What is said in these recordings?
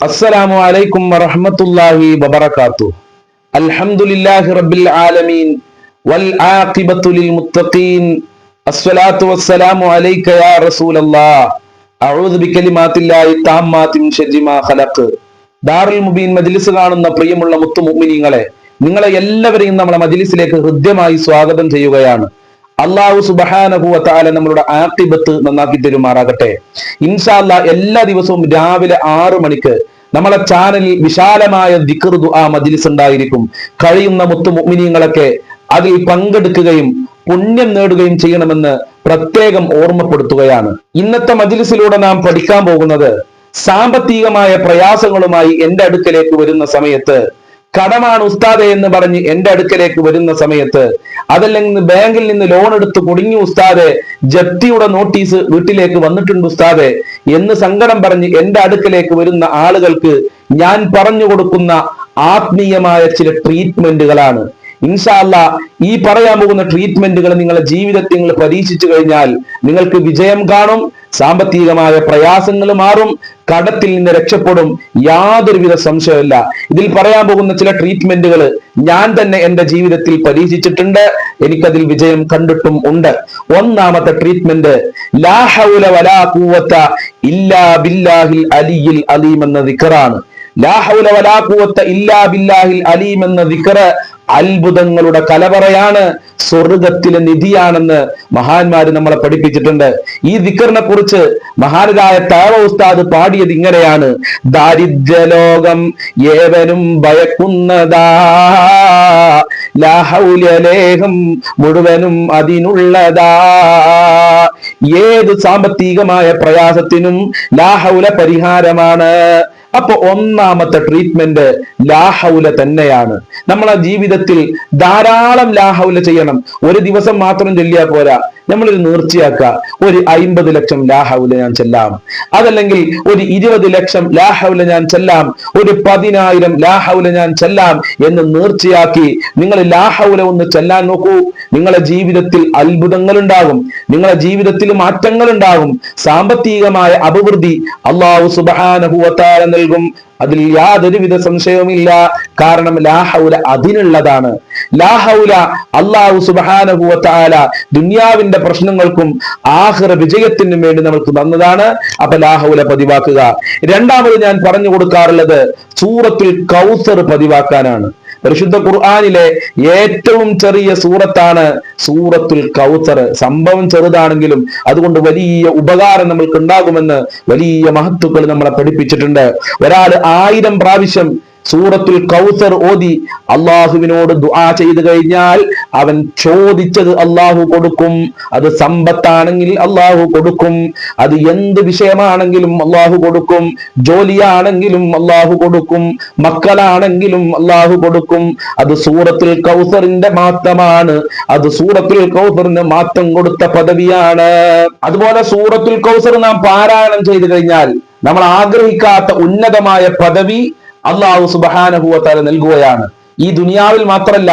അസ്സലാമു അലൈക്കും വറഹ്മത്തുള്ളാഹി വബറകാതുഹു അൽഹംദുലില്ലാഹി റബ്ബിൽ ആലമീൻ. വൽ ആഖിബത്തു ലിൽ മുത്തഖീൻ. അസ്സലാത്തു വസ്സലാമു അലൈക യാ റസൂലല്ലാഹ്. അഊദു ബികലിമാത്തില്ലാഹി താമ്മാതി മിൻ ശർരി മാ ഖലഖ്. ദാറുൽ മുബീൻ മജ്ലിസ് കാണുന്ന പ്രിയമുള്ള മുത്തു മുഅ്മിനീങ്ങളെ നിങ്ങളെ എല്ലാവരെയും നമ്മളെ മജ്ലിസിലേക്ക് ഹൃദ്യമായി സ്വാഗതം ചെയ്യുകയാണ്. അള്ളാഹു സുബഹാനഹുവത്താല നമ്മളുടെ ആഖിബത്ത് നന്നാക്കി തരുമാറാകട്ടെ. ഇൻഷാല്ല എല്ലാ ദിവസവും രാവിലെ ആറു മണിക്ക് നമ്മളെ ചാനലിൽ വിശാലമായ ദിക്ർ ആ മജിലിസ് ഉണ്ടായിരിക്കും. കഴിയുന്ന മുത്തു മുഗ്മിനിയങ്ങളൊക്കെ അതിൽ പങ്കെടുക്കുകയും പുണ്യം നേടുകയും ചെയ്യണമെന്ന് പ്രത്യേകം ഓർമ്മപ്പെടുത്തുകയാണ്. ഇന്നത്തെ മജിലിസിലൂടെ നാം പഠിക്കാൻ പോകുന്നത് സാമ്പത്തികമായ പ്രയാസങ്ങളുമായി എന്റെ അടുക്കലേക്ക് വരുന്ന സമയത്ത് കടമാണ് ഉസ്താദെ എന്ന് പറഞ്ഞ് എന്റെ അടുക്കലേക്ക് വരുന്ന സമയത്ത് അതല്ലെങ്കിൽ ബാങ്കിൽ നിന്ന് ലോൺ എടുത്ത് കുടുങ്ങി ഉസ്താദെ ജപ്തിയുടെ നോട്ടീസ് വീട്ടിലേക്ക് വന്നിട്ടുണ്ട് ഉസ്താദെ എന്ന് സങ്കടം പറഞ്ഞ് എന്റെ അടുക്കലേക്ക് വരുന്ന ആളുകൾക്ക് ഞാൻ പറഞ്ഞു കൊടുക്കുന്ന ആത്മീയമായ ചില ട്രീറ്റ്മെന്റുകളാണ് ഇൻഷാല്ല ഈ പറയാൻ പോകുന്ന ട്രീറ്റ്മെന്റുകൾ നിങ്ങളുടെ ജീവിതത്തിൽ നിങ്ങൾ പരീക്ഷിച്ചു കഴിഞ്ഞാൽ നിങ്ങൾക്ക് വിജയം കാണും. സാമ്പത്തികമായ പ്രയാസങ്ങൾ മാറും കടത്തിൽ നിന്ന് രക്ഷപ്പെടും. യാതൊരുവിധ സംശയമില്ല ഇതിൽ പറയാൻ പോകുന്ന ചില ട്രീറ്റ്മെന്റുകൾ ഞാൻ തന്നെ എന്റെ ജീവിതത്തിൽ പരീക്ഷിച്ചിട്ടുണ്ട്. എനിക്കതിൽ വിജയം കണ്ടിട്ടും ഉണ്ട്. ഒന്നാമത്തെ ട്രീറ്റ്മെന്റ് ലാഹൗല വലാ കൂവത്ത ഇല്ലാ ബില്ലാഹിൽ അലിയിൽ അലീം എന്ന ദിക്റാണ് ലാഹൗല വലാ കൂവത്ത ഇല്ലാ ബില്ലാഹിൽ അലീം എന്ന ദിക്റ് അത്ഭുതങ്ങളുടെ കലവറയാണ് സ്വർഗത്തിലെ നിധിയാണെന്ന് മഹാന്മാര് നമ്മളെ പഠിപ്പിച്ചിട്ടുണ്ട്. ഈ ദിക്കറിനെ കുറിച്ച് മഹാനരായ താവ ഉസ്താദ് പാടിയത് ഇങ്ങനെയാണ്. ദാരിദ്ര്യലോകം ഏവനും ഭയക്കുന്നതാ. മുഴുവനും അതിനുള്ളതാ. ഏത് സാമ്പത്തികമായ പ്രയാസത്തിനും ലാഹൗല പരിഹാരമാണ്. അപ്പൊ ഒന്നാമത്തെ ട്രീറ്റ്മെന്റ് ലാഹൗല തന്നെയാണ്. നമ്മളെ ജീവിതത്തിൽ ധാരാളം ലാഹൗല ചെയ്യണം. ഒരു ദിവസം മാത്രം ചൊല്ലിയാൽ പോരാ. നമ്മളൊരു നേർച്ചയാക്കുക ഒരു അയിമ്പത് ലക്ഷം ലാഹൗല ഞാൻ ചെല്ലാം. അതല്ലെങ്കിൽ ഒരു ഇരുപത് ലക്ഷം ലാഹൗല ഞാൻ ചെല്ലാം. ഒരു പതിനായിരം ലാഹൗല ഞാൻ ചെല്ലാം എന്ന് നേർച്ചയാക്കി നിങ്ങൾ ലാഹൗല ഒന്ന് ചെല്ലാൻ നോക്കൂ. നിങ്ങളെ ജീവിതത്തിൽ അത്ഭുതങ്ങൾ ഉണ്ടാകും നിങ്ങളെ ജീവിതത്തിൽ മാറ്റങ്ങൾ ഉണ്ടാകും സാമ്പത്തികമായ അഭിവൃദ്ധി അള്ളാഹു സുബാനഹുവത്താല നൽകും. അതിൽ യാതൊരുവിധ സംശയവുമില്ല. കാരണം ലാഹൗല അതിനുള്ളതാണ്. ലാഹൗല അള്ളാഹു സുബാനഹുവത്താല ദുന്യാവിന്റെ പ്രശ്നങ്ങൾക്കും ആഹ്റ വിജയത്തിനും വേണ്ടി നമ്മൾക്ക് തന്നതാണ്. അപ്പൊ ലാഹൗല പതിവാക്കുക. രണ്ടാമത് ഞാൻ പറഞ്ഞു കൊടുക്കാറുള്ളത് സൂറത്തുൽ കൗസർ പതിവാക്കാനാണ്. പരിശുദ്ധ ഖുർആാനിലെ ഏറ്റവും ചെറിയ സൂറത്താണ് സൂറത്തുൽ കൗത്തർ സംഭവം ചെറുതാണെങ്കിലും അതുകൊണ്ട് വലിയ ഉപകാരം നമ്മൾക്ക് ഉണ്ടാകുമെന്ന് വലിയ മഹത്വക്കൾ നമ്മളെ പഠിപ്പിച്ചിട്ടുണ്ട്. ഒരാൾ ആയിരം പ്രാവശ്യം സൂറത്തുൽ കൗസർ ഓതി അള്ളാഹുവിനോട് ദുആ ചെയ്തു കഴിഞ്ഞാൽ അവൻ ചോദിച്ചത് അള്ളാഹു കൊടുക്കും. അത് സമ്പത്താണെങ്കിൽ അള്ളാഹു കൊടുക്കും. അത് എന്ത് വിഷയമാണെങ്കിലും അള്ളാഹു കൊടുക്കും. ജോലിയാണെങ്കിലും അള്ളാഹു കൊടുക്കും. മക്കളാണെങ്കിലും അള്ളാഹു കൊടുക്കും. അത് സൂറത്തുൽ കൗസറിന്റെ മാത്രമാണ്. അത് സൂറത്തുൽ കൗസറിന് മാത്രം കൊടുത്ത പദവിയാണ്. അതുപോലെ സൂറത്തുൽ കൗസർ നാം പാരായണം ചെയ്തു കഴിഞ്ഞാൽ നമ്മൾ ആഗ്രഹിക്കാത്ത ഉന്നതമായ പദവി അള്ളാഹു സുബാനഹുവത്താല നൽകുകയാണ്. ഈ ദുനിയാവിൽ മാത്രമല്ല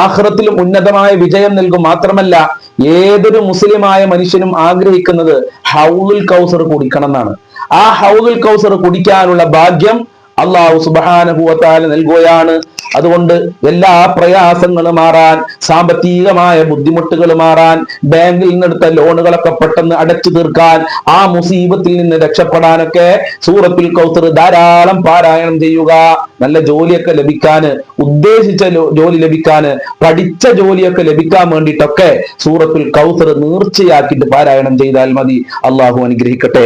ആഹ്റത്തിലും ഉന്നതമായ വിജയം നൽകും മാത്രമല്ല ഏതൊരു മുസ്ലിമായ മനുഷ്യനും ആഗ്രഹിക്കുന്നത് ഹൗലുൽ കൗസർ കുടിക്കണം എന്നാണ് ആ ഹൗലുൽ കൗസർ കുടിക്കാനുള്ള ഭാഗ്യം അള്ളാഹു സുബാനഹുവത്താല നൽകുകയാണ്. അതുകൊണ്ട് എല്ലാ പ്രയാസങ്ങളും മാറാൻ സാമ്പത്തികമായ ബുദ്ധിമുട്ടുകൾ മാറാൻ ബാങ്കിൽ നിന്നെടുത്ത ലോണുകളൊക്കെ പെട്ടെന്ന് അടച്ചു തീർക്കാൻ ആ മുസീബത്തിൽ നിന്ന് രക്ഷപ്പെടാനൊക്കെ സൂറത്തുൽ കൗസർ ധാരാളം പാരായണം ചെയ്യുക. നല്ല ജോലിയൊക്കെ ലഭിക്കാൻ ഉദ്ദേശിച്ച ജോലി ലഭിക്കാൻ പഠിച്ച ജോലിയൊക്കെ ലഭിക്കാൻ വേണ്ടിയിട്ടൊക്കെ സൂറത്തുൽ കൗസർ നീർച്ചയാക്കിയിട്ട് പാരായണം ചെയ്താൽ മതി. അള്ളാഹു അനുഗ്രഹിക്കട്ടെ.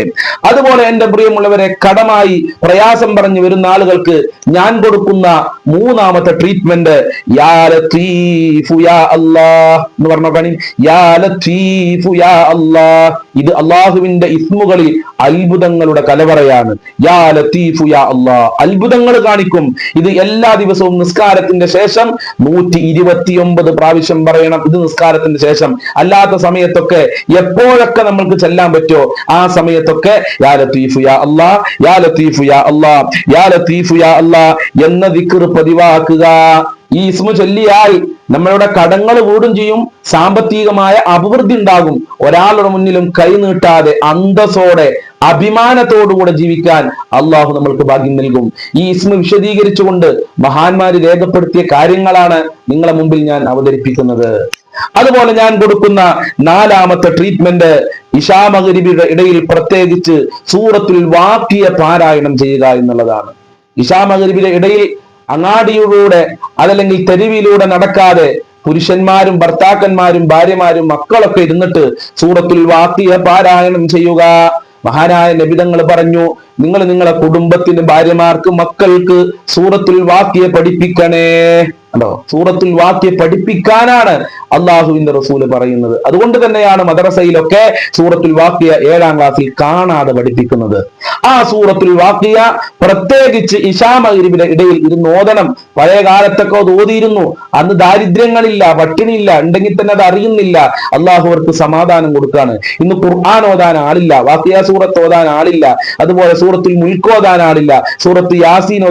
അതുപോലെ എന്റെ പ്രിയമുള്ളവരെ കടമായി പ്രയാസം പറഞ്ഞു വരുന്ന ആളുകൾക്ക് ഞാൻ കൊടുക്കുന്ന മൂന്നാമത്തെ ട്രീറ്റ്മെന്റ് യാ യാ അല്ലാഹ് യാ യാ അല്ലാഹ്. ഇത് അള്ളാഹുവിന്റെ ഇസ്മുകളിൽ അത്ഭുതങ്ങളുടെ കലവറയാണ്. യാ യാ അല്ലാഹ്. അത്ഭുതങ്ങൾ കാണിക്കും. ഇത് എല്ലാ ദിവസവും നിസ്കാരത്തിന്റെ ശേഷം നൂറ്റി ഇരുപത്തിയൊമ്പത് പ്രാവശ്യം പറയണം. ഇത് നിസ്കാരത്തിന്റെ ശേഷം. അല്ലാത്ത സമയത്തൊക്കെ എപ്പോഴൊക്കെ നമ്മൾക്ക് ചെല്ലാൻ പറ്റുമോ? ആ സമയത്തൊക്കെ യാ ലത്തീഫു യാ അല്ലാഹ് യാ ലത്തീഫു യാ അല്ലാഹ് യാ ലത്തീഫു യാ അല്ലാ എന്ന ദിക്കർ പതിവാക്കുക. ഈ ഇസ്മു ചൊല്ലിയാൽ നമ്മളുടെ കടങ്ങൾ കൂടും ചെയ്യും സാമ്പത്തികമായ അഭിവൃദ്ധി ഉണ്ടാകും. ഒരാളുടെ മുന്നിലും കൈ നീട്ടാതെ അന്തസ്സോടെ അഭിമാനത്തോടുകൂടെ ജീവിക്കാൻ അള്ളാഹു നമ്മൾക്ക് ഭാഗ്യം നൽകും. ഈ ഇസ്മ വിശദീകരിച്ചുകൊണ്ട് മഹാന്മാര് രേഖപ്പെടുത്തിയ കാര്യങ്ങളാണ് നിങ്ങളെ മുമ്പിൽ ഞാൻ അവതരിപ്പിക്കുന്നത്. അതുപോലെ ഞാൻ കൊടുക്കുന്ന നാലാമത്തെ ട്രീറ്റ്മെന്റ് ഇഷാമഗരിബിയുടെ ഇടയിൽ പ്രത്യേകിച്ച് സൂറത്തിൽ വാക്കിയ പാരായണം ചെയ്യുക എന്നുള്ളതാണ്. ഇഷാ മകരിബിയുടെ ഇടയിൽ അങ്ങാടിയിലൂടെ അതല്ലെങ്കിൽ തെരുവിലൂടെ നടക്കാതെ പുരുഷന്മാരും ഭർത്താക്കന്മാരും ഭാര്യമാരും മക്കളൊക്കെ ഇരുന്നിട്ട് സൂറത്തുൽ വാത്തിയ പാരായണം ചെയ്യുക. മഹാനായ നബിതങ്ങൾ പറഞ്ഞു നിങ്ങൾ നിങ്ങളെ കുടുംബത്തിന് ഭാര്യമാർക്ക് മക്കൾക്ക് സൂറത്തുൽ വാക്യെ പഠിപ്പിക്കണേ. കണ്ടോ? സൂറത്തുൽ വാക്യ പഠിപ്പിക്കാനാണ് അള്ളാഹുവിന്റെ റസൂൽ പറയുന്നത്. അതുകൊണ്ട് തന്നെയാണ് മദ്രസയിലൊക്കെ സൂറത്തുൽ വാക്യ ഏഴാം ക്ലാസ്സിൽ കാണാതെ പഠിപ്പിക്കുന്നത്. ആ സൂറത്തുൽ വാക്യ പ്രത്യേകിച്ച് ഇഷാമകരിബിന്റെ ഇടയിൽ ഇരുന്ന് ഓതണം. പഴയ കാലത്തൊക്കെ ഓതിയിരുന്നു. അന്ന് ദാരിദ്ര്യങ്ങളില്ല പട്ടിണിയില്ല ഉണ്ടെങ്കിൽ തന്നെ അത് അറിയുന്നില്ല. അള്ളാഹു അവർക്ക് സമാധാനം കൊടുക്കാണ്. ഇന്ന് ഖുർആൻ ഓതാൻ ആളില്ല വാക്യ സൂറത്ത് ഓതാൻ ആളില്ല. അതുപോലെ സൂറത്തുൽ മുൽക്ക് സൂറത്ത് യാസീൻ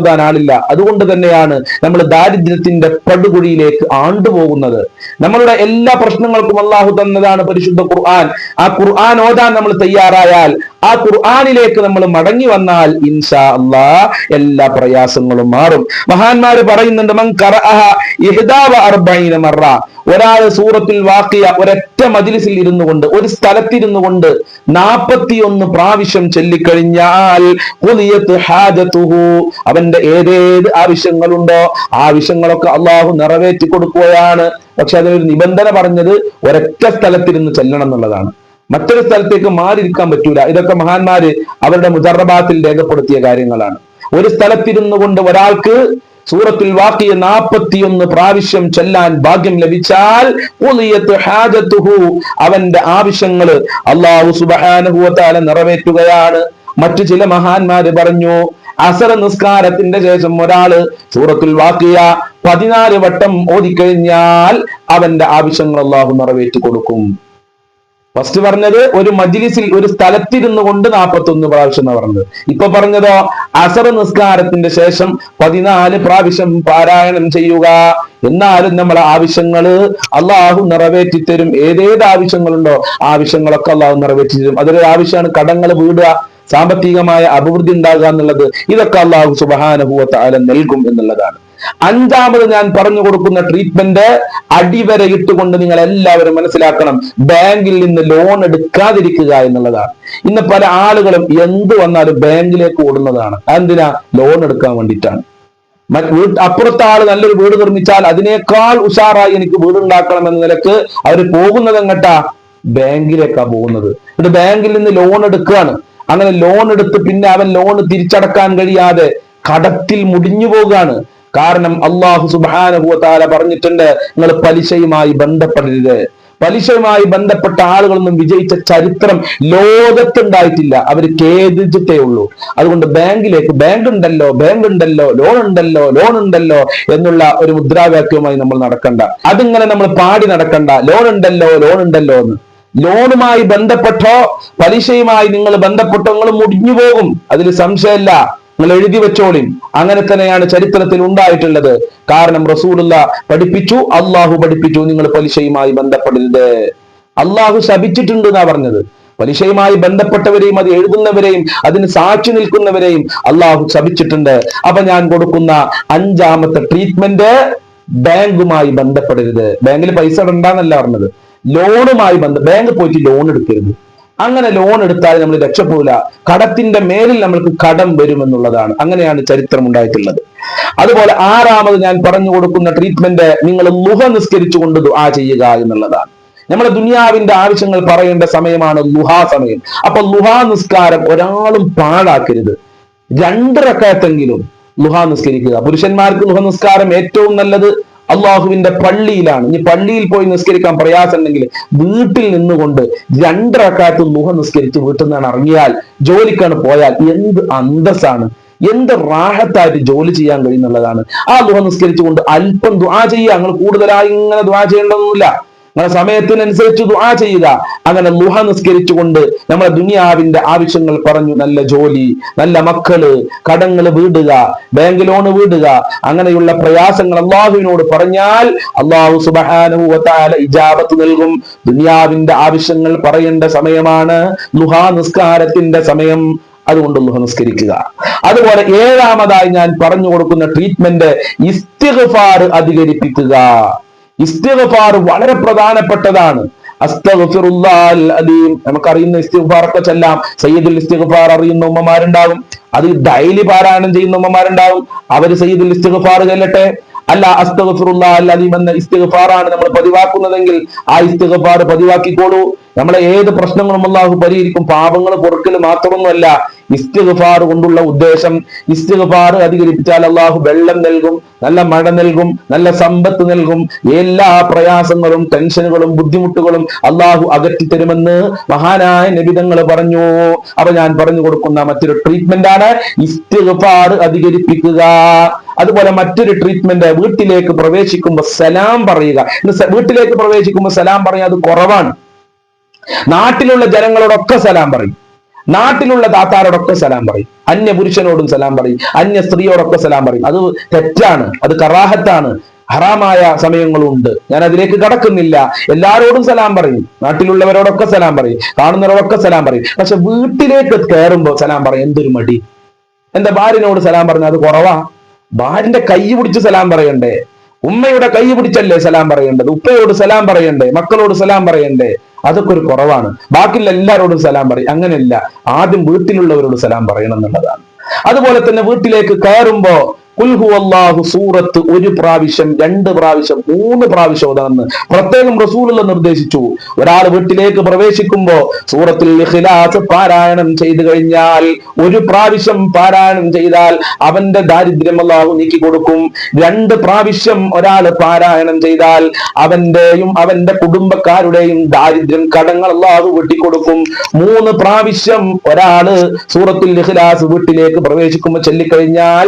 അതുകൊണ്ട് തന്നെയാണ് നമ്മൾ ദാരിദ്ര്യത്തിന്റെ പടുകുഴിയിലേക്ക് ആണ്ടുപോകുന്നത്. നമ്മളുടെ എല്ലാ പ്രശ്നങ്ങൾക്കും അള്ളാഹു തന്നതാണ് പരിശുദ്ധ ഖുർആൻ. ആ ഖുർആൻ ഓതാൻ നമ്മൾ തയ്യാറായാൽ ആ ഖുർആാനിലേക്ക് നമ്മൾ മടങ്ങി വന്നാൽ ഇൻഷാ അള്ളാ എല്ലാ പ്രയാസങ്ങളും മാറും. മഹാന്മാര് പറയുന്നുണ്ട് ഒരാൾ സൂറത്തിൽ വാക്കിയ ഒരൊറ്റ മജിലിസിൽ ഇരുന്നു കൊണ്ട് ഒരു സ്ഥലത്തിരുന്നു കൊണ്ട് നാപ്പത്തിയൊന്ന് പ്രാവശ്യം ചൊല്ലിക്കഴിഞ്ഞാൽ അവന്റെ ഏതേത് ആവശ്യങ്ങളുണ്ടോ ആവശ്യങ്ങളൊക്കെ അള്ളാഹു നിറവേറ്റി കൊടുക്കുകയാണ് പക്ഷെ അതിനൊരു നിബന്ധന പറഞ്ഞത് ഒരൊറ്റ സ്ഥലത്തിരുന്ന് ചെല്ലണം എന്നുള്ളതാണ്. മറ്റൊരു സ്ഥലത്തേക്ക് മാറിയിരിക്കാൻ പറ്റൂല. ഇതൊക്കെ മഹാന്മാര് അവരുടെ മുജറബാത്തിൽ രേഖപ്പെടുത്തിയ കാര്യങ്ങളാണ്. ഒരു സ്ഥലത്തിരുന്നു കൊണ്ട് ഒരാൾക്ക് സൂറത്തുൽ വാക്കിയ നാൽപ്പത്തിയൊന്ന് പ്രാവശ്യം ചെല്ലാൻ ഭാഗ്യം ലഭിച്ചാൽ അവന്റെ ആവശ്യങ്ങൾ അള്ളാഹു സുബഹാനുഭവത്താല നിറവേറ്റുകയാണ്. മറ്റു ചില മഹാന്മാര് പറഞ്ഞു അസറ നിസ്കാരത്തിന്റെ ശേഷം ഒരാൾ സൂറത്തുൽ വാക്കിയ പതിനാല് വട്ടം ഓതിക്കഴിഞ്ഞാൽ അവന്റെ ആവശ്യങ്ങൾ അള്ളാഹു നിറവേറ്റി കൊടുക്കും ഫസ്റ്റ് പറഞ്ഞത് ഒരു മജ്ലിസിൽ ഒരു സ്ഥലത്തിരുന്നു കൊണ്ട് നാൽപ്പത്തി ഒന്ന് പ്രാവശ്യം എന്ന് പറഞ്ഞത്. ഇപ്പൊ പറഞ്ഞതോ അസർ നിസ്കാരത്തിന്റെ ശേഷം പതിനാല് പ്രാവശ്യം പാരായണം ചെയ്യുക. എന്നാലും നമ്മളെ ആവശ്യങ്ങൾ അള്ളാഹു നിറവേറ്റി തരും ഏതേത് ആവശ്യങ്ങളുണ്ടോ ആവശ്യങ്ങളൊക്കെ അള്ളാഹു നിറവേറ്റി തരും. അതൊരു ആവശ്യമാണ് കടങ്ങൾ വീടുക സാമ്പത്തികമായ അഭിവൃദ്ധി ഉണ്ടാകുക എന്നുള്ളത്. ഇതൊക്കെ അള്ളാഹു സുബഹാനുഭവത്തെ അല നൽകും എന്നുള്ളതാണ്. അഞ്ചാമത് ഞാൻ പറഞ്ഞു കൊടുക്കുന്ന ട്രീറ്റ്മെന്റ് അടിവര ഇട്ടുകൊണ്ട് നിങ്ങൾ എല്ലാവരും മനസ്സിലാക്കണം. ബാങ്കിൽ നിന്ന് ലോൺ എടുക്കാതിരിക്കുക എന്നുള്ളതാണ്. ഇന്ന് പല ആളുകളും എന്ത് വന്നാലും ബാങ്കിലേക്ക് ഓടുന്നതാണ്. എന്തിനാ ലോൺ എടുക്കാൻ വേണ്ടിയിട്ടാണ്. അപ്പുറത്തെ ആൾ നല്ലൊരു വീട് നിർമ്മിച്ചാൽ അതിനേക്കാൾ ഉഷാറായി എനിക്ക് വീട് ഉണ്ടാക്കണം എന്ന നിലയ്ക്ക് അവർ പോകുന്നത് എങ്ങട്ടാ? ബാങ്കിലേക്കാ പോകുന്നത്. എന്നിട്ട് ബാങ്കിൽ നിന്ന് ലോൺ എടുക്കുകയാണ്. അങ്ങനെ ലോൺ എടുത്ത് പിന്നെ അവൻ ലോൺ തിരിച്ചടക്കാൻ കഴിയാതെ കടത്തിൽ മുടിഞ്ഞു പോകുകയാണ് കാരണം അള്ളാഹു സുബാനുഭൂത്താല പറഞ്ഞിട്ടുണ്ട് നിങ്ങൾ പലിശയുമായി ബന്ധപ്പെടരുത്. പലിശയുമായി ബന്ധപ്പെട്ട ആളുകളൊന്നും വിജയിച്ച ചരിത്രം ലോകത്തുണ്ടായിട്ടില്ല. അവർ ഖേദിച്ചിട്ടേ ഉള്ളൂ. അതുകൊണ്ട് ബാങ്കിലേക്ക് ബാങ്ക് ഉണ്ടല്ലോ ബാങ്ക് ഉണ്ടല്ലോ ലോൺ ഉണ്ടല്ലോ ലോൺ ഉണ്ടല്ലോ എന്നുള്ള ഒരു മുദ്രാവാക്യവുമായി നമ്മൾ നടക്കണ്ട. അതിങ്ങനെ നമ്മൾ പാടി നടക്കണ്ട. ലോൺ ഉണ്ടല്ലോ ലോൺ ഉണ്ടല്ലോ എന്ന്. ലോണുമായി ബന്ധപ്പെട്ടോ പലിശയുമായി നിങ്ങൾ ബന്ധപ്പെട്ടോ നിങ്ങൾ മുടിഞ്ഞു പോകും. അതിൽ സംശയമില്ല. നിങ്ങൾ എഴുതി വെച്ചോളി അങ്ങനെ തന്നെയാണ് ചരിത്രത്തിൽ ഉണ്ടായിട്ടുള്ളത്. കാരണം റസൂലുള്ള പഠിപ്പിച്ചു അള്ളാഹു പഠിപ്പിച്ചു നിങ്ങൾ പലിശയുമായി ബന്ധപ്പെടരുത്. അള്ളാഹു ശപിച്ചിട്ടുണ്ട് എന്നാ പറഞ്ഞത്. പലിശയുമായി ബന്ധപ്പെട്ടവരെയും അത് എഴുതുന്നവരെയും അതിന് സാക്ഷി നിൽക്കുന്നവരെയും അള്ളാഹു ശപിച്ചിട്ടുണ്ട്. അപ്പൊ ഞാൻ കൊടുക്കുന്ന അഞ്ചാമത്തെ ട്രീറ്റ്മെന്റ് ബാങ്കുമായി ബന്ധപ്പെടരുത്. ബാങ്കിൽ പൈസ ഇടണ്ടെന്നല്ല പറഞ്ഞത്. ലോണുമായി ബന്ധ ബാങ്ക് പോയിട്ട് ലോൺ എടുക്കരുത്. അങ്ങനെ ലോൺ എടുത്താൽ നമ്മൾ രക്ഷപ്പെടില്ല കടത്തിന്റെ മേലിൽ നമ്മൾക്ക് കടം വരുമെന്നുള്ളതാണ്. അങ്ങനെയാണ് ചരിത്രം ഉണ്ടായിട്ടുള്ളത് അതുപോലെ ആറാമത് ഞാൻ പറഞ്ഞു കൊടുക്കുന്ന ട്രീറ്റ്മെന്റ് നിങ്ങൾ ലുഹ നിസ്കരിച്ചുകൊണ്ട് ദുആ ചെയ്യുക എന്നുള്ളതാണ്. നമ്മുടെ ദുനിയാവിന്റെ ആവശ്യങ്ങൾ പറയേണ്ട സമയമാണ് ലുഹാ സമയം. അപ്പൊ ലുഹാ നിസ്കാരം ഒരാളും പാഴാക്കരുത്. രണ്ട് റക്കാത്തെങ്കിലും ലുഹാ നിസ്കരിക്കുക. പുരുഷന്മാർക്ക് ലുഹ നിസ്കാരം ഏറ്റവും നല്ലത് അള്ളാഹുവിന്റെ പള്ളിയിലാണ്. ഇനി പള്ളിയിൽ പോയി നിസ്കരിക്കാൻ പ്രയാസമുണ്ടെങ്കിൽ വീട്ടിൽ നിന്നുകൊണ്ട് രണ്ടരക്കാലത്ത് മുഖ നിസ്കരിച്ച് വീട്ടിൽ നിന്നാണ് ഇറങ്ങിയാൽ ജോലിക്കാണ് പോയാൽ എന്ത് അന്തസ്സാണ്. എന്ത് റാഹത്തായിട്ട് ജോലി ചെയ്യാൻ കഴിയുന്നുള്ളതാണ്. ആ ദുഹ നിസ്കരിച്ചുകൊണ്ട് അല്പം ദ്വാ ചെയ്യുക നിങ്ങൾ കൂടുതലായി ഇങ്ങനെ ദ്വാ ചെയ്യേണ്ടതൊന്നുമില്ല. നിങ്ങളെ സമയത്തിനനുസരിച്ച് ദുആ ചെയ്യുക. അങ്ങനെ ലുഹ നിസ്കരിച്ചുകൊണ്ട് നമ്മളെ ദുനിയാവിന്റെ ആവശ്യങ്ങൾ പറഞ്ഞു. നല്ല ജോലി നല്ല മക്കൾ കടങ്ങൾ വീടുക ബാങ്ക് ലോൺ വീടുക അങ്ങനെയുള്ള പ്രയാസങ്ങൾ അള്ളാഹുവിനോട് പറഞ്ഞാൽ അള്ളാഹു സുബാനുവല ഇജാബത്ത് നൽകും. ദുനിയാവിന്റെ ആവശ്യങ്ങൾ പറയേണ്ട സമയമാണ്. ദുഹാ നിസ്കാരത്തിന്റെ സമയം. അതുകൊണ്ട് ലുഹ നിസ്കരിക്കുക. അതുപോലെ ഏഴാമതായി ഞാൻ പറഞ്ഞു കൊടുക്കുന്ന ട്രീറ്റ്മെന്റ് ഇസ്തിഗ്ഫാർ അധികരിപ്പിക്കുക. ഇസ്തിഗ്ഫാർ വളരെ പ്രധാനപ്പെട്ടതാണ്. നമുക്കറിയുന്ന ഇസ്തിഗ്ഫാറൊക്കെ ചെല്ലാം. സയ്യിദുൽ ഇസ്തിഗ്ഫാർ അറിയുന്ന ഉമ്മമാരുണ്ടാവും അത് ഡെയിലി പാരായണം ചെയ്യുന്ന ഉമ്മമാരുണ്ടാവും അവർ സയ്യിദുൽ ഇസ്തിഗ്ഫാർ ചെല്ലട്ടെ? അല്ല അസ്തഗ്ഫിറുല്ലാഹൽ അലീം എന്ന ഇസ്തിഗ്ഫാറാണ് നമ്മൾ പതിവാക്കുന്നതെങ്കിൽ ആ ഇസ്തിഗ്ഫാർ പതിവാക്കിക്കോളൂ. നമ്മളെ ഏത് പ്രശ്നങ്ങളും അള്ളാഹു പരിഹരിക്കും. പാപങ്ങൾ പൊറുക്കൽ മാത്രമൊന്നുമല്ല ഇസ്തിഗ്ഫാർ കൊണ്ടുള്ള ഉദ്ദേശം. ഇസ്തിഗ്ഫാർ അധികരിപ്പിച്ചാൽ അള്ളാഹു വെള്ളം നൽകും നല്ല മഴ നൽകും നല്ല സമ്പത്ത് നൽകും. എല്ലാ പ്രയാസങ്ങളും ടെൻഷനുകളും ബുദ്ധിമുട്ടുകളും അള്ളാഹു അകറ്റി തരുമെന്ന് മഹാനായ നിബിതങ്ങൾ പറഞ്ഞു. അപ്പൊ ഞാൻ പറഞ്ഞു കൊടുക്കുന്ന മറ്റൊരു ട്രീറ്റ്മെന്റ് ആണ് ഇസ്തിഗ്ഫാർ അധികരിപ്പിക്കുക. അതുപോലെ മറ്റൊരു ട്രീറ്റ്മെന്റ് വീട്ടിലേക്ക് പ്രവേശിക്കുമ്പോൾ സലാം പറയുക. വീട്ടിലേക്ക് പ്രവേശിക്കുമ്പോൾ സലാം പറയുക അത് കുറവാണ്. നാട്ടിലുള്ള ജനങ്ങളോടൊക്കെ സലാം പറയും. നാട്ടിലുള്ള താത്താരോടൊക്കെ സലാം പറയും. അന്യ പുരുഷനോടും സലാം പറയും. അന്യ സ്ത്രീയോടൊക്കെ സലാം പറയും. അത് തെറ്റാണ്. അത് കറാഹത്താണ്. ഹറാമായ സമയങ്ങളുണ്ട്. ഞാൻ അതിലേക്ക് കടക്കുന്നില്ല. എല്ലാരോടും സലാം പറയും. നാട്ടിലുള്ളവരോടൊക്കെ സലാം പറയും. കാണുന്നവരോടൊക്കെ സലാം പറയും. പക്ഷെ വീട്ടിലേക്ക് കയറുമ്പോൾ സലാം പറയും. എന്തൊരു മടി. എന്റെ ഭാര്യനോട് സലാം പറഞ്ഞാൽ അത് കുറവാ. ഭാര്യന്റെ കൈ പിടിച്ച് സലാം പറയണ്ടേ? ഉമ്മയുടെ കൈ പിടിച്ചല്ലേ സലാം പറയേണ്ടത്? ഉപ്പയോട് സലാം പറയണ്ടേ? മക്കളോട് സലാം പറയണ്ടേ? അതൊക്കെ ഒരു കുറവാണ്. ബാക്കിയുള്ള എല്ലാവരോടും സലാം പറയും. അങ്ങനെയല്ല. ആദ്യം വീട്ടിലുള്ളവരോട് സലാം പറയണം എന്നുള്ളതാണ്. അതുപോലെ തന്നെ വീട്ടിലേക്ക് കയറുമ്പോ കുൽഹു സൂറത്ത് ഒരു പ്രാവശ്യം രണ്ട് പ്രാവശ്യം മൂന്ന് പ്രാവശ്യം അതാണ് പ്രത്യേകം റസൂലുള്ള നിർദ്ദേശിച്ചു. ഒരാൾ വീട്ടിലേക്ക് പ്രവേശിക്കുമ്പോ സൂറത്തിൽ ഇഖ്ലാസ് പാരായണം ചെയ്തു കഴിഞ്ഞാൽ ഒരു പ്രാവശ്യം പാരായണം ചെയ്താൽ അവന്റെ ദാരിദ്ര്യം അള്ളാഹു നീക്കി കൊടുക്കും. രണ്ട് പ്രാവശ്യം ഒരാൾ പാരായണം ചെയ്താൽ അവന്റെയും അവന്റെ കുടുംബക്കാരുടെയും ദാരിദ്ര്യം കടങ്ങൾ അള്ളാഹു വെട്ടിക്കൊടുക്കും മൂന്ന് പ്രാവശ്യം ഒരാൾ സൂറത്തുൽ ഇഖ്ലാസ് വീട്ടിലേക്ക് പ്രവേശിക്കുമ്പോൾ ചൊല്ലിക്കഴിഞ്ഞാൽ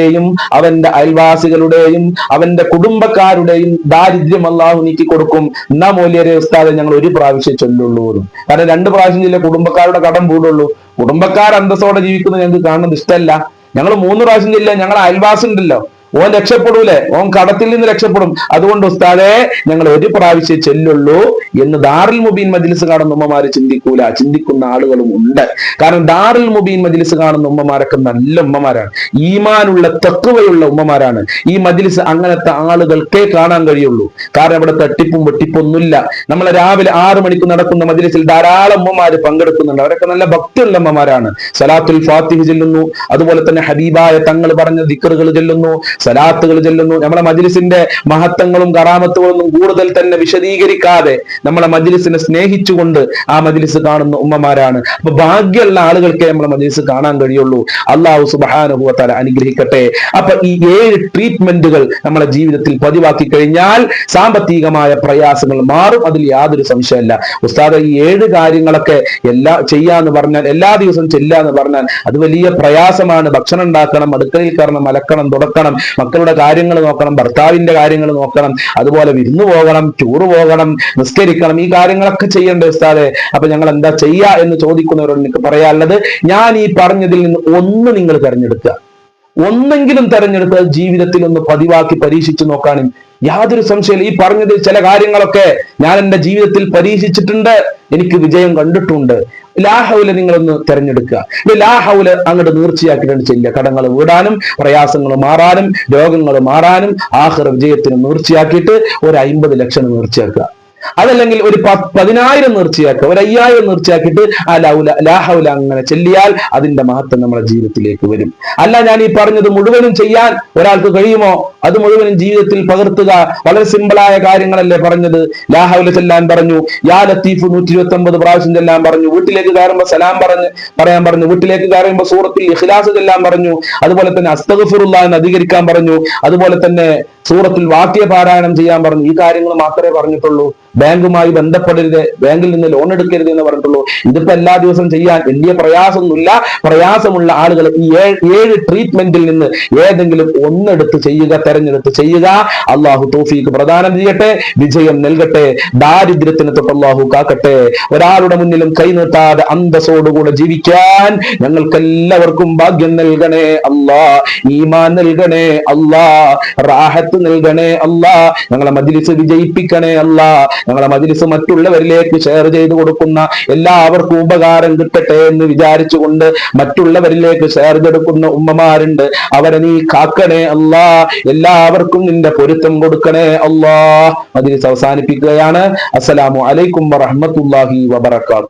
അവന്റെയും അവന്റെ അയൽവാസികളുടെയും അവന്റെ കുടുംബക്കാരുടെയും ദാരിദ്ര്യം അള്ളാഹു നീക്കി കൊടുക്കും. എന്നാ മൂല്യരെ ഉസ്താദെ ഞങ്ങൾ ഒരു പ്രാവശ്യം ചൊല്ലുള്ളൂ. കാരണം രണ്ട് പ്രാവശ്യം ചില കുടുംബക്കാരുടെ കടം കൂടുള്ളൂ. കുടുംബക്കാർ അന്തസ്സോടെ ജീവിക്കുന്നത് ഞങ്ങൾക്ക് കാണുന്നത് ഇഷ്ടമല്ല. ഞങ്ങൾ മൂന്ന് പ്രാവശ്യം ചെല്ലുക ഞങ്ങളെ അയൽവാസി ഉണ്ടല്ലോ ഓൻ രക്ഷപ്പെടൂലേ. ഓൻ കടത്തിൽ നിന്ന് രക്ഷപ്പെടും. അതുകൊണ്ട് ഉസ്താദെ ഞങ്ങൾ ഒരു പ്രാവശ്യം ചെല്ലുള്ളൂ എന്ന് ദാറുൽ മുബീൻ മജിലിസ് കാണുന്ന ഉമ്മമാര് ചിന്തിക്കൂല. ചിന്തിക്കുന്ന ആളുകളും ഉണ്ട്. കാരണം ദാറുൽ മുബീൻ മജിലിസ് കാണുന്ന ഉമ്മമാരൊക്കെ നല്ല ഉമ്മമാരാണ്. ഈമാനുള്ള തക്കുവയുള്ള ഉമ്മമാരാണ്. ഈ മജിലിസ് അങ്ങനത്തെ ആളുകൾക്കേ കാണാൻ കഴിയുള്ളൂ. കാരണം ഇവിടെ തട്ടിപ്പും വെട്ടിപ്പൊന്നുമില്ല. നമ്മളെ രാവിലെ ആറ് മണിക്ക് നടക്കുന്ന മജിലിസിൽ ധാരാളം ഉമ്മമാര് പങ്കെടുക്കുന്നുണ്ട്. അവരൊക്കെ നല്ല ഭക്തിയുള്ള ഉമ്മമാരാണ്. സലാത്തുൽ ഫാത്തിഹ് ചെല്ലുന്നു. അതുപോലെ തന്നെ ഹബീബായ തങ്ങൾ പറഞ്ഞ ദിക്കറുകൾ ചെല്ലുന്നു. സലാത്തുകൾ ചെല്ലുന്നു. നമ്മളെ മജ്ലിസിന്റെ മഹത്വങ്ങളും കറാമത്തുകളൊന്നും കൂടുതൽ തന്നെ വിശദീകരിക്കാതെ നമ്മളെ മജ്ലിസിനെ സ്നേഹിച്ചുകൊണ്ട് ആ മജ്ലിസ് കാണുന്ന ഉമ്മമാരാണ്. അപ്പൊ ഭാഗ്യമുള്ള ആളുകൾക്കേ നമ്മളെ മജ്ലിസ് കാണാൻ കഴിയുള്ളൂ. അള്ളാഹു സുബാനുഭവത്താല അനുഗ്രഹിക്കട്ടെ. അപ്പൊ ഈ ഏഴ് ട്രീറ്റ്മെന്റുകൾ നമ്മളെ ജീവിതത്തിൽ പതിവാക്കി കഴിഞ്ഞാൽ സാമ്പത്തികമായ പ്രയാസങ്ങൾ മാറും. അതിൽ യാതൊരു സംശയമല്ല. ഉസ്താദ് ഈ ഏഴ് കാര്യങ്ങളൊക്കെ എല്ലാ ചെയ്യാന്ന് പറഞ്ഞാൽ എല്ലാ ദിവസവും ചെല്ലാന്ന് പറഞ്ഞാൽ അത് വലിയ പ്രയാസമാണ്. ഭക്ഷണം ഉണ്ടാക്കണം അടുക്കളയിൽ കയറണം അലക്കണം തുടക്കണം. മക്കളുടെ കാര്യങ്ങൾ നോക്കണം ഭർത്താവിന്റെ കാര്യങ്ങൾ നോക്കണം അതുപോലെ വിരുന്നു പോകണം ടൂറ് പോകണം നിസ്കരിക്കണം ഈ കാര്യങ്ങളൊക്കെ ചെയ്യേണ്ട ഉസ്താദെ. അപ്പൊ ഞങ്ങൾ എന്താ ചെയ്യാ എന്ന് ചോദിക്കുന്നവരോട് എനിക്ക് പറയാനുള്ളത് ഞാൻ ഈ പറഞ്ഞതിൽ നിന്ന് ഒന്ന് നിങ്ങൾ തെരഞ്ഞെടുക്കുക. ഒന്നെങ്കിലും തെരഞ്ഞെടുത്ത് ജീവിതത്തിൽ ഒന്ന് പതിവാക്കി പരീക്ഷിച്ചു നോക്കാനും യാതൊരു സംശയമില്ല. ഈ പറഞ്ഞതിൽ ചില കാര്യങ്ങളൊക്കെ ഞാൻ എന്റെ ജീവിതത്തിൽ പരീക്ഷിച്ചിട്ടുണ്ട്. എനിക്ക് വിജയം കണ്ടിട്ടുണ്ട്. ലാഹൗല നിങ്ങളൊന്ന് തെരഞ്ഞെടുക്കുക. ലാഹൗല അങ്ങോട്ട് നീർച്ചയാക്കിയിട്ടുണ്ട് ചെയ്യുക കടങ്ങൾ വീടാനും പ്രയാസങ്ങൾ മാറാനും രോഗങ്ങൾ മാറാനും ആഹ്റ വിജയത്തിന് നീർച്ചയാക്കിയിട്ട് ഒരു അയിമ്പത് ലക്ഷം നീർച്ചയാക്കുക അതല്ലെങ്കിൽ ഒരു പതിനായിരം നേർച്ചയാക്കുക ഒരു അയ്യായിരം നേർച്ചയാക്കിയിട്ട് ആ ലൗല ലാഹൗല അങ്ങനെ ചെല്ലിയാൽ അതിന്റെ മഹത്വം നമ്മുടെ ജീവിതത്തിലേക്ക് വരും. അല്ല ഞാൻ ഈ പറഞ്ഞത് മുഴുവനും ചെയ്യാൻ ഒരാൾക്ക് കഴിയുമോ? അത് മുഴുവനും ജീവിതത്തിൽ പകർത്തുക. വളരെ സിമ്പിളായ കാര്യങ്ങളല്ലേ പറഞ്ഞത്. ലാഹൗല ചെല്ലാൻ പറഞ്ഞു. യാ ലത്തീഫ് നൂറ്റി ഇരുപത്തി ഒമ്പത് പ്രാവശ്യം ചെല്ലാൻ പറഞ്ഞു. വീട്ടിലേക്ക് കയറുമ്പോൾ സലാം പറഞ്ഞ് പറയാൻ പറഞ്ഞു. വീട്ടിലേക്ക് കയറുമ്പോൾ സൂറത്തിൽ ഇഖ്ലാസ് ചെല്ലാൻ പറഞ്ഞു. അതുപോലെ തന്നെ അസ്തഗഫിറുള്ള എന്ന് അധികരിക്കാൻ പറഞ്ഞു. അതുപോലെ തന്നെ സൂറത്തിൽ വാക്യ പാരായണം ചെയ്യാൻ പറഞ്ഞു. ഈ കാര്യങ്ങൾ മാത്രമേ പറഞ്ഞിട്ടുള്ളൂ. ബാങ്കുമായി ബന്ധപ്പെടരുത്. ബാങ്കിൽ നിന്ന് ലോൺ എടുക്കരുത് എന്ന് പറഞ്ഞിട്ടുള്ളൂ. ഇതിപ്പോ എല്ലാ ദിവസവും ചെയ്യാൻ വലിയ പ്രയാസമൊന്നുമില്ല. പ്രയാസമുള്ള ആളുകൾ ഈ ഏഴ് ട്രീറ്റ്മെന്റിൽ നിന്ന് ഏതെങ്കിലും ഒന്നെടുത്ത് ചെയ്യുക തെരഞ്ഞെടുത്ത് ചെയ്യുക. അള്ളാഹു തോഫീക്ക് പ്രദാനം ചെയ്യട്ടെ. വിജയം നൽകട്ടെ. ദാരിദ്ര്യത്തിന് തൊട്ട് അള്ളാഹു കാക്കട്ടെ. ഒരാളുടെ മുന്നിലും കൈനീട്ടാതെ അന്തസ്സോടുകൂടെ ജീവിക്കാൻ ഞങ്ങൾക്ക് എല്ലാവർക്കും ഭാഗ്യം നൽകണേ. അല്ലാ ഈമാൻ നൽകണേ. അല്ലാ നൽകണേ അല്ല. ഞങ്ങളെ മജിലിസ് വിജയിപ്പിക്കണേ അല്ല. ഞങ്ങളെ മജിലിസ് മറ്റുള്ളവരിലേക്ക് ഷെയർ ചെയ്തു കൊടുക്കുന്ന എല്ലാവർക്കും ഉപകാരം കിട്ടട്ടെ എന്ന് വിചാരിച്ചുകൊണ്ട് മറ്റുള്ളവരിലേക്ക് ഷെയർ ചെയ്തെടുക്കുന്ന ഉമ്മമാരുണ്ട്. അവരെ നീ കാക്കണേ അല്ല. എല്ലാവർക്കും നിന്റെ പൊരുത്തം കൊടുക്കണേ അല്ലാ. മജിലിസ് അവസാനിപ്പിക്കുകയാണ്. അസ്സലാമു അലൈക്കും വറഹ്മത്തുള്ളാഹി വബറകാതുഹു.